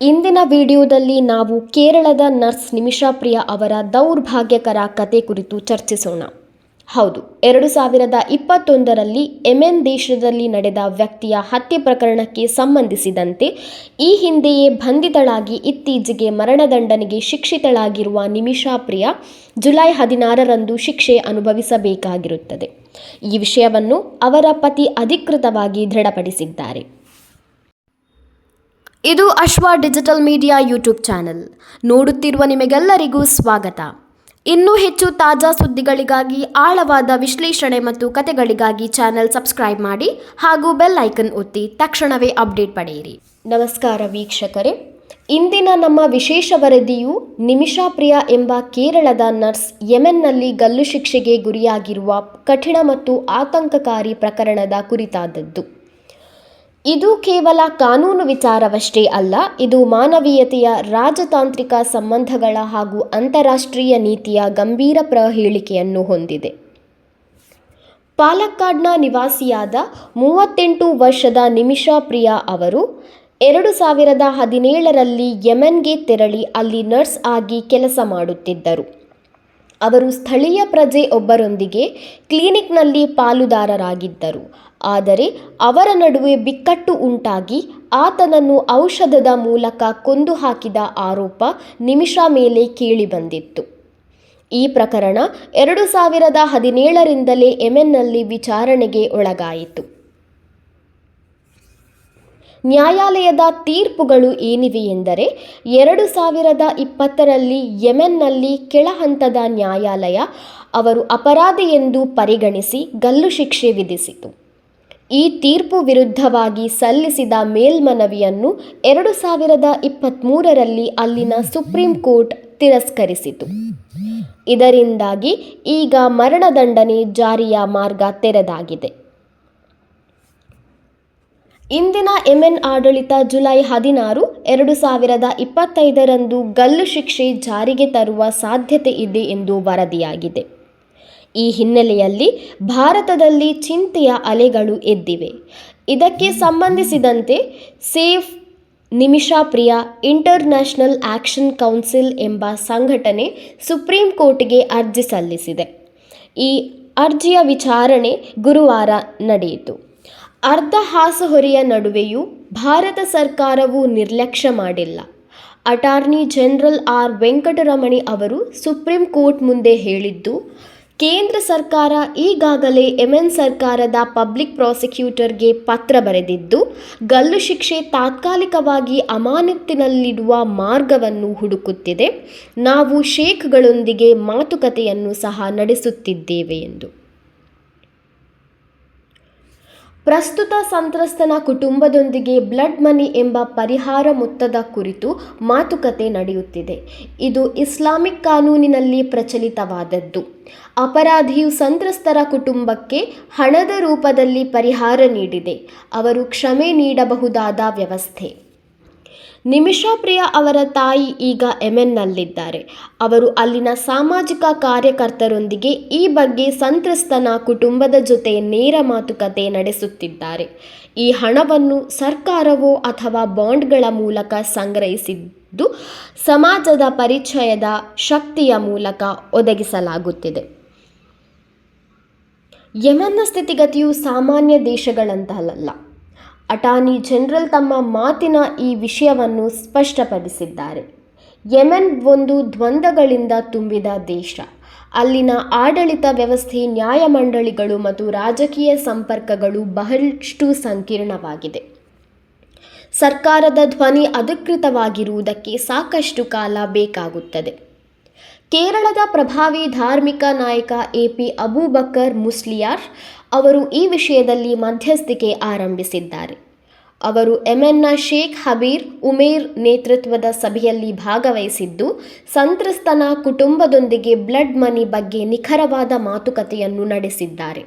ಇಂದಿನ ವಿಡಿಯೋದಲ್ಲಿ ನಾವು ಕೇರಳದ ನರ್ಸ್ ನಿಮಿಷಾ ಪ್ರಿಯ ಅವರ ದೌರ್ಭಾಗ್ಯಕರ ಕತೆ ಕುರಿತು ಚರ್ಚಿಸೋಣ. ಹೌದು, ಎರಡು ಸಾವಿರದ ಇಪ್ಪತ್ತೊಂದರಲ್ಲಿ ಎಮೆನ್ ದೇಶದಲ್ಲಿ ನಡೆದ ವ್ಯಕ್ತಿಯ ಹತ್ಯೆ ಪ್ರಕರಣಕ್ಕೆ ಸಂಬಂಧಿಸಿದಂತೆ ಈ ಹಿಂದೆಯೇ ಬಂಧಿತಳಾಗಿ ಇತ್ತೀಚೆಗೆ ಮರಣದಂಡನೆಗೆ ಶಿಕ್ಷಿತಳಾಗಿರುವ ನಿಮಿಷಾ ಪ್ರಿಯ ಜುಲೈ ಹದಿನಾರರಂದು ಶಿಕ್ಷೆ ಅನುಭವಿಸಬೇಕಾಗಿರುತ್ತದೆ. ಈ ವಿಷಯವನ್ನು ಅವರ ಪತಿ ಅಧಿಕೃತವಾಗಿ ದೃಢಪಡಿಸಿದ್ದಾರೆ. ಇದು ಅಶ್ವ ಡಿಜಿಟಲ್ ಮೀಡಿಯಾ ಯೂಟ್ಯೂಬ್ ಚಾನೆಲ್. ನೋಡುತ್ತಿರುವ ನಿಮಗೆಲ್ಲರಿಗೂ ಸ್ವಾಗತ. ಇನ್ನೂ ಹೆಚ್ಚು ತಾಜಾ ಸುದ್ದಿಗಳಿಗಾಗಿ, ಆಳವಾದ ವಿಶ್ಲೇಷಣೆ ಮತ್ತು ಕತೆಗಳಿಗಾಗಿ ಚಾನೆಲ್ ಸಬ್ಸ್ಕ್ರೈಬ್ ಮಾಡಿ ಹಾಗೂ ಬೆಲ್ ಐಕನ್ ಒತ್ತಿ ತಕ್ಷಣವೇ ಅಪ್ಡೇಟ್ ಪಡೆಯಿರಿ. ನಮಸ್ಕಾರ ವೀಕ್ಷಕರೇ. ಇಂದಿನ ನಮ್ಮ ವಿಶೇಷ ವರದಿಯು ನಿಮಿಷಾ ಪ್ರಿಯ ಎಂಬ ಕೇರಳದ ನರ್ಸ್ ಯೆಮೆನ್ನಲ್ಲಿ ಗಲ್ಲು ಶಿಕ್ಷೆಗೆ ಗುರಿಯಾಗಿರುವ ಕಠಿಣ ಮತ್ತು ಆತಂಕಕಾರಿ ಪ್ರಕರಣದ ಕುರಿತಾದದ್ದು. ಇದು ಕೇವಲ ಕಾನೂನು ವಿಚಾರವಷ್ಟೇ ಅಲ್ಲ, ಇದು ಮಾನವೀಯತೆಯ ರಾಜತಾಂತ್ರಿಕ ಸಂಬಂಧಗಳ ಹಾಗೂ ಅಂತಾರಾಷ್ಟ್ರೀಯ ನೀತಿಯ ಗಂಭೀರ ಪ್ರಹೇಳಿಕೆಯನ್ನು ಹೊಂದಿದೆ. ಪಾಲಕ್ಕಾಡ್ನ ನಿವಾಸಿಯಾದ ಮೂವತ್ತೆಂಟು ವರ್ಷದ ನಿಮಿಷಾ ಪ್ರಿಯಾ ಅವರು ಎರಡು ಸಾವಿರದ ಹದಿನೇಳರಲ್ಲಿ ಯೆಮೆನ್ಗೆ ತೆರಳಿ ಅಲ್ಲಿ ನರ್ಸ್ ಆಗಿ ಕೆಲಸ ಮಾಡುತ್ತಿದ್ದರು. ಅವರು ಸ್ಥಳೀಯ ಪ್ರಜೆ ಒಬ್ಬರೊಂದಿಗೆ ಕ್ಲಿನಿಕ್ನಲ್ಲಿ ಪಾಲುದಾರರಾಗಿದ್ದರು. ಆದರೆ ಅವರ ನಡುವೆ ಬಿಕ್ಕಟ್ಟು ಉಂಟಾಗಿ ಆತನನ್ನು ಔಷಧದ ಮೂಲಕ ಕೊಂದು ಹಾಕಿದ ಆರೋಪ ನಿಮಿಷಾ ಮೇಲೆ ಕೇಳಿಬಂದಿತ್ತು ಈ ಪ್ರಕರಣ ಎರಡು ಸಾವಿರದ ಹದಿನೇಳರಿಂದಲೇ ಯೆಮೆನ್ನಲ್ಲಿ ವಿಚಾರಣೆಗೆ ಒಳಗಾಯಿತು. ನ್ಯಾಯಾಲಯದ ತೀರ್ಪುಗಳು ಏನಿವೆ ಎಂದರೆ, ಎರಡು ಸಾವಿರದ ಇಪ್ಪತ್ತರಲ್ಲಿ ಯೆಮೆನ್ನಲ್ಲಿ ಕೆಳಹಂತದ ನ್ಯಾಯಾಲಯ ಅವರು ಅಪರಾಧಿ ಎಂದು ಪರಿಗಣಿಸಿ ಗಲ್ಲು ಶಿಕ್ಷೆ ವಿಧಿಸಿತು. ಈ ತೀರ್ಪು ವಿರುದ್ಧವಾಗಿ ಸಲ್ಲಿಸಿದ ಮೇಲ್ಮನವಿಯನ್ನು ಎರಡು ಸಾವಿರದ ಇಪ್ಪತ್ತ್ಮೂರರಲ್ಲಿ ಅಲ್ಲಿನ ಸುಪ್ರೀಂ ಕೋರ್ಟ್ ತಿರಸ್ಕರಿಸಿತು. ಇದರಿಂದಾಗಿ ಈಗ ಮರಣದಂಡನೆ ಜಾರಿಯ ಮಾರ್ಗ ತೆರೆದಾಗಿದೆ. ಇಂದಿನ ಎಂಎನ್ ಆಡಳಿತ ಜುಲೈ ಹದಿನಾರು, ಎರಡು ಸಾವಿರದ ಇಪ್ಪತ್ತೈದರಂದು ಗಲ್ಲು ಶಿಕ್ಷೆ ಜಾರಿಗೆ ತರುವ ಸಾಧ್ಯತೆ ಇದೆ ಎಂದು ವರದಿಯಾಗಿದೆ. ಈ ಹಿನ್ನೆಲೆಯಲ್ಲಿ ಭಾರತದಲ್ಲಿ ಚಿಂತೆಯ ಅಲೆಗಳು ಎದ್ದಿವೆ. ಇದಕ್ಕೆ ಸಂಬಂಧಿಸಿದಂತೆ save Nimisha Priya international action council ಎಂಬ ಸಂಘಟನೆ ಸುಪ್ರೀಂ ಕೋರ್ಟ್ಗೆ ಅರ್ಜಿ ಸಲ್ಲಿಸಿದೆ. ಈ ಅರ್ಜಿಯ ವಿಚಾರಣೆ ಗುರುವಾರ ನಡೆಯಿತು. ಅರ್ಧ ಹಾಸುಹೊರೆಯ ನಡುವೆಯೂ ಭಾರತ ಸರ್ಕಾರವು ನಿರ್ಲಕ್ಷ್ಯ ಮಾಡಿಲ್ಲ. ಅಟಾರ್ನಿ ಜನರಲ್ ಆರ್ ವೆಂಕಟರಮಣಿ ಅವರು ಸುಪ್ರೀಂ ಕೋರ್ಟ್ ಮುಂದೆ ಹೇಳಿದ್ದು ಕೇಂದ್ರ ಸರ್ಕಾರ ಈಗಾಗಲೇ ಯೆಮೆನ್ ಸರ್ಕಾರದ ಪಬ್ಲಿಕ್ ಪ್ರಾಸಿಕ್ಯೂಟರ್ಗೆ ಪತ್ರ ಬರೆದಿದ್ದು, ಗಲ್ಲು ಶಿಕ್ಷೆ ತಾತ್ಕಾಲಿಕವಾಗಿ ಅಮಾನತಿನಲ್ಲಿಡುವ ಮಾರ್ಗವನ್ನು ಹುಡುಕುತ್ತಿದೆ. ನಾವು ಶೇಖ್ಗಳೊಂದಿಗೆ ಮಾತುಕತೆಯನ್ನು ಸಹ ನಡೆಸುತ್ತಿದ್ದೇವೆ ಎಂದು. ಪ್ರಸ್ತುತ ಸಂತ್ರಸ್ತನ ಕುಟುಂಬದೊಂದಿಗೆ ಬ್ಲಡ್ ಮನಿ ಎಂಬ ಪರಿಹಾರ ಮೊತ್ತದ ಕುರಿತು ಮಾತುಕತೆ ನಡೆಯುತ್ತಿದೆ. ಇದು ಇಸ್ಲಾಮಿಕ್ ಕಾನೂನಿನಲ್ಲಿ ಪ್ರಚಲಿತವಾದದ್ದು. ಅಪರಾಧಿಯು ಸಂತ್ರಸ್ತರ ಕುಟುಂಬಕ್ಕೆ ಹಣದ ರೂಪದಲ್ಲಿ ಪರಿಹಾರ ನೀಡಿದೆ. ಅವರು ಕ್ಷಮೆ ನೀಡಬಹುದಾದ ವ್ಯವಸ್ಥೆ. ನಿಮಿಷಾ ಪ್ರಿಯ ಅವರ ತಾಯಿ ಈಗ ಯೆಮೆನ್ನಲ್ಲಿದ್ದಾರೆ ಅವರು ಅಲ್ಲಿನ ಸಾಮಾಜಿಕ ಕಾರ್ಯಕರ್ತರೊಂದಿಗೆ ಈ ಬಗ್ಗೆ ಸಂತ್ರಸ್ತನ ಕುಟುಂಬದ ಜೊತೆ ನೇರ ಮಾತುಕತೆ ನಡೆಸುತ್ತಿದ್ದಾರೆ. ಈ ಹಣವನ್ನು ಸರ್ಕಾರವೋ ಅಥವಾ ಬಾಂಡ್ಗಳ ಮೂಲಕ ಸಂಗ್ರಹಿಸಿದ್ದು ಸಮಾಜದ ಪರಿಚಯದ ಶಕ್ತಿಯ ಮೂಲಕ ಒದಗಿಸಲಾಗುತ್ತಿದೆ. ಯೆಮನ್ನ ಸ್ಥಿತಿಗತಿಯು ಸಾಮಾನ್ಯ ದೇಶಗಳಂತಹಲ್ಲ ಅಟಾರ್ನಿ ಜನರಲ್ ತಮ್ಮ ಮಾತಿನ ಈ ವಿಷಯವನ್ನು ಸ್ಪಷ್ಟಪಡಿಸಿದ್ದಾರೆ. ಯೆಮೆನ್ ಒಂದು ದ್ವಂದ್ವಗಳಿಂದ ತುಂಬಿದ ದೇಶ. ಅಲ್ಲಿನ ಆಡಳಿತ ವ್ಯವಸ್ಥೆ, ನ್ಯಾಯಮಂಡಳಿಗಳು ಮತ್ತು ರಾಜಕೀಯ ಸಂಪರ್ಕಗಳು ಬಹಳಷ್ಟು ಸಂಕೀರ್ಣವಾಗಿದೆ. ಸರ್ಕಾರದ ಧ್ವನಿ ಅಧಿಕೃತವಾಗಿರುವುದಕ್ಕೆ ಸಾಕಷ್ಟು ಕಾಲ ಬೇಕಾಗುತ್ತದೆ. ಕೇರಳದ ಪ್ರಭಾವಿ ಧಾರ್ಮಿಕ ನಾಯಕ ಎ ಪಿ ಅಬೂಬಕರ್ ಮುಸ್ಲಿಯಾರ್ ಅವರು ಈ ವಿಷಯದಲ್ಲಿ ಮಧ್ಯಸ್ಥಿಕೆ ಆರಂಭಿಸಿದ್ದಾರೆ. ಅವರು ಯೆಮೆನ್ನ ಶೇಖ್ ಹಬೀರ್ ಉಮೇರ್ ನೇತೃತ್ವದ ಸಭೆಯಲ್ಲಿ ಭಾಗವಹಿಸಿದ್ದು, ಸಂತ್ರಸ್ತನ ಕುಟುಂಬದೊಂದಿಗೆ ಬ್ಲಡ್ ಮನಿ ಬಗ್ಗೆ ನಿಖರವಾದ ಮಾತುಕತೆಯನ್ನು ನಡೆಸಿದ್ದಾರೆ.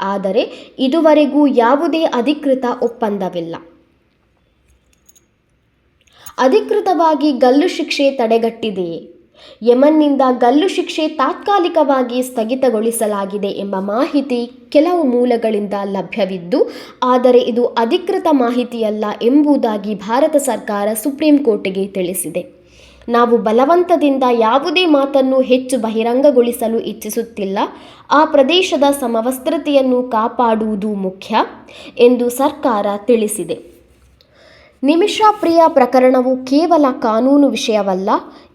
ಆದರೆ ಇದುವರೆಗೂ ಯಾವುದೇ ಅಧಿಕೃತ ಒಪ್ಪಂದವಿಲ್ಲ. ಅಧಿಕೃತವಾಗಿ ಗಲ್ಲು ಶಿಕ್ಷೆ ತಡೆಗಟ್ಟಿದೆಯೇ? ಯಮನ್ನಿಂದ ಗಲ್ಲು ಶಿಕ್ಷೆ ತಾತ್ಕಾಲಿಕವಾಗಿ ಸ್ಥಗಿತಗೊಳಿಸಲಾಗಿದೆ ಎಂಬ ಮಾಹಿತಿ ಕೆಲವು ಮೂಲಗಳಿಂದ ಲಭ್ಯವಿದ್ದು, ಆದರೆ ಇದು ಅಧಿಕೃತ ಮಾಹಿತಿಯಲ್ಲ ಎಂಬುದಾಗಿ ಭಾರತ ಸರ್ಕಾರ ಸುಪ್ರೀಂ ಕೋರ್ಟ್ಗೆ ತಿಳಿಸಿದೆ. ನಾವು ಬಲವಂತದಿಂದ ಯಾವುದೇ ಮಾತನ್ನು ಹೆಚ್ಚು ಬಹಿರಂಗಗೊಳಿಸಲು ಇಚ್ಛಿಸುತ್ತಿಲ್ಲ. ಆ ಪ್ರದೇಶದ ಸಮವಸ್ತ್ರತೆಯನ್ನು ಕಾಪಾಡುವುದು ಮುಖ್ಯ ಎಂದು ಸರ್ಕಾರ ತಿಳಿಸಿದೆ. ನಿಮಿಷಾ ಪ್ರಿಯ ಪ್ರಕರಣವು ಕೇವಲ ಕಾನೂನು ವಿಷಯವಲ್ಲ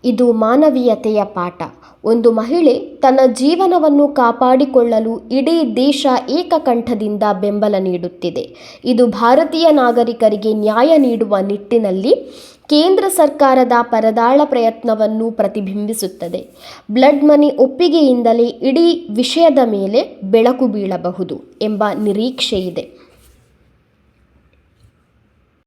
ಇದು ಮಾನವೀಯತೆಯ ಪಾಠ. ಒಂದು ಮಹಿಳೆ ತನ್ನ ಜೀವನವನ್ನು ಕಾಪಾಡಿಕೊಳ್ಳಲು ಇಡೀ ದೇಶ ಏಕಕಂಠದಿಂದ ಬೆಂಬಲ ನೀಡುತ್ತಿದೆ. ಇದು ಭಾರತೀಯ ನಾಗರಿಕರಿಗೆ ನ್ಯಾಯ ನೀಡುವ ನಿಟ್ಟಿನಲ್ಲಿ ಕೇಂದ್ರ ಸರ್ಕಾರದ ಪರದಾಳ ಪ್ರಯತ್ನವನ್ನು ಪ್ರತಿಬಿಂಬಿಸುತ್ತದೆ. ಬ್ಲಡ್ ಮನಿ ಒಪ್ಪಿಗೆಯಿಂದಲೇ ಇಡೀ ವಿಷಯದ ಮೇಲೆ ಬೆಳಕು ಬೀಳಬಹುದು ಎಂಬ ನಿರೀಕ್ಷೆ ಇದೆ